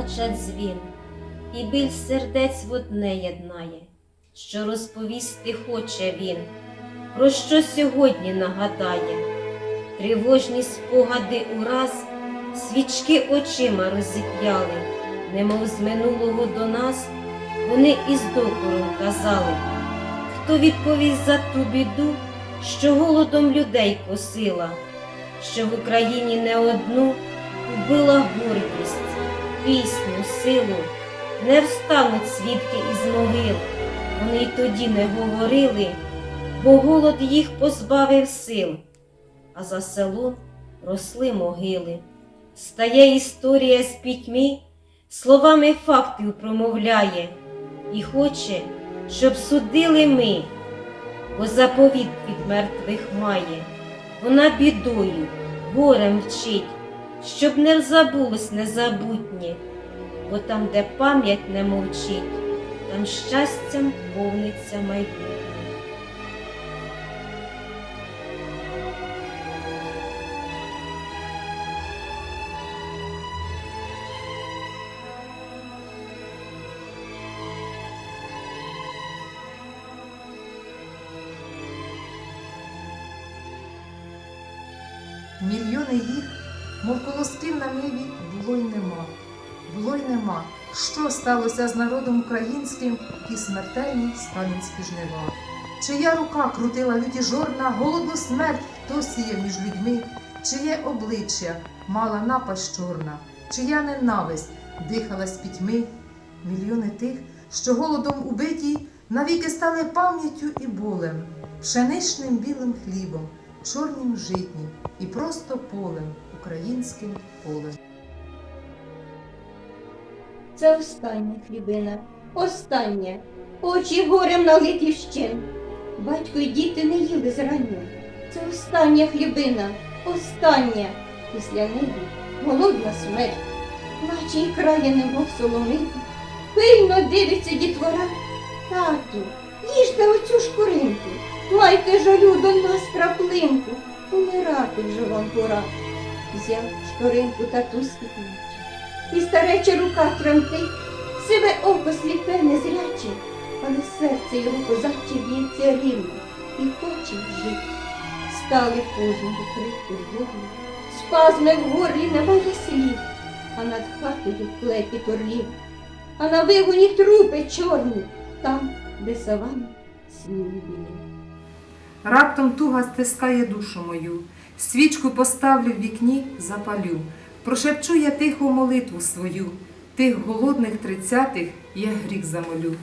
плаче дзвін, і біль сердець в одне єднає, що розповісти хоче він, про що сьогодні нагадає, тривожні спогади ураз, свічки очима розіп'яли, немов з минулого до нас вони із докором казали, хто відповість за ту біду, що голодом людей косила, що в Україні не одну вбила гордість, пісню, силу, не встануть свідки із могил. Вони й тоді не говорили, бо голод їх позбавив сил, а за селом росли могили. Стає історія з пітьми, словами фактів промовляє, і хоче, щоб судили ми, бо заповіт від мертвих має. Вона бідою, горем вчить, щоб не забулось незабутнє, бо там, де пам'ять не мовчить, там щастям повниться майбутнє. Мільйони їх, мов колосків на небі, було й нема. Було й нема. Що сталося з народом українським ті смертельні сталінські жнива? Чия рука крутила люті жорна, голодну смерть хто сіяв між людьми, чиє обличчя мала напасть чорна, чия ненависть дихала з пітьми. Мільйони тих, що голодом убиті, навіки стали пам'яттю і болем, пшеничним білим хлібом, чорнім житнім і просто полем, українським полем. Це остання хлібина, остання. Очі горем налиті вщен. Батько й діти не їли зрання. Це остання хлібина, остання. Після неї голодна смерть. Плаче і крає немов соломинка. Пильно дивиться дітвора. Тату, їжте оцю шкуринку. Майте жалю до нас краплинку. Умирати вже вам пора. Взяв шкуринку татуський плечі. І стареча рука тремтить, сиве око сліпе незряче, але серце його козаче б'ється рівно і хоче жити. Стали кожного крики в горлі, спазми в горлі немає слів, а над хатою клепіт орлів, а на вигоні трупи чорні, там, де савани сніги білі. Раптом туга стискає душу мою, свічку поставлю в вікні, запалю. Прошепчу я тиху молитву свою, тих голодних тридцятих я гріх замолю.